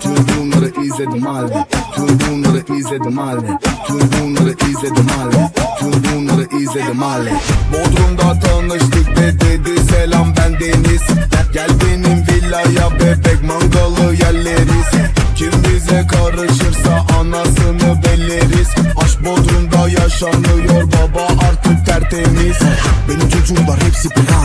Tüm bunları izledim halde Tüm bunları izledim halde Tüm bunları izledim halde Tüm bunları izledim halde Bodrum'da tanıştık ve dedi selam ben Deniz. Gel benim villaya bebek mangalı yerleriz. Kim bize karışırsa anasını belleriz Aşk Bodrum'da yaşanıyor baba artık tertemiz. Benim çocuklar hepsi pirana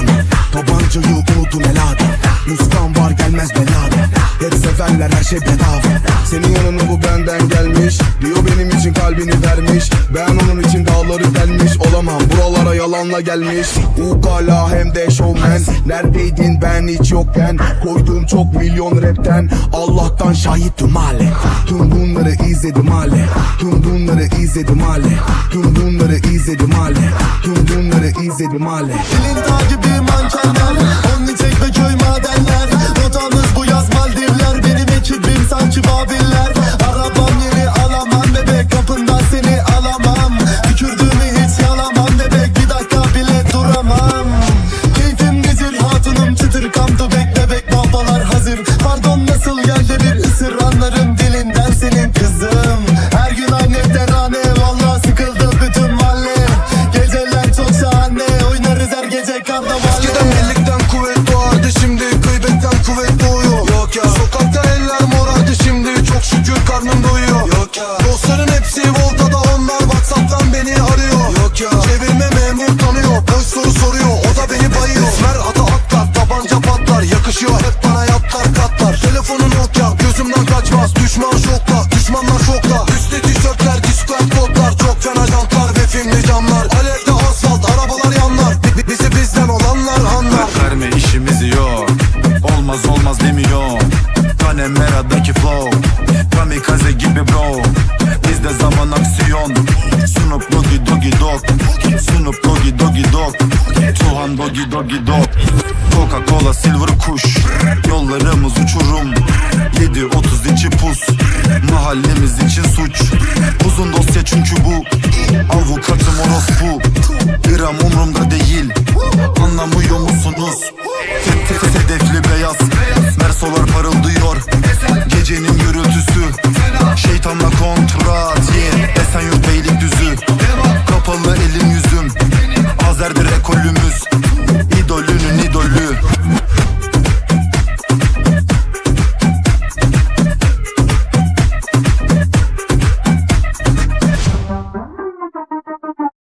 severler her şey bedava. Senin yanına bu benden gelmiş. Diyor benim için kalbini vermiş. Ben onun için dağları delmiş. Olamam buralara yalanla gelmiş. Ukala hem de showman Neredeydin? Ben hiç yokken. Koydum çok milyon rapten. Allah'tan şahit tüm hale. Tüm bunları izledim hale. Tüm bunları izledim hale. Tüm bunları izledim hale. Tüm bunları izledim hale. Elin takibi mankenler Only çekme köy madenler gözümden kaçmaz Düşman şokta düşmanlar şokta Üstte tişörtler discord kodlar Çok fena jantlar ve filmli camlar Alevde asfalt arabalar yanlar. Bi- bi- Bizi bizden olanlar anlar Verme işimizi yok. Olmaz olmaz demiyor. Panemera'daki flow. Kamikaze gibi bro. Bizde zaman aksiyon. Snoop Doggy Doggy Dog. Snoop Doggy Doggy Dog. Tuhan Doggy Doggy Dog Kafamda silver kuş. Yollarımız uçurum. 7.30 içi pus. Mahallemiz için suç. Uzun dosya çünkü bu. Avukatım orospu. Gram umrumda değil. Anlamıyor musunuz? Hedefli beyaz. Mersolar parıldıyor. Gecenin gürültüsü. Şeytanla kontrol.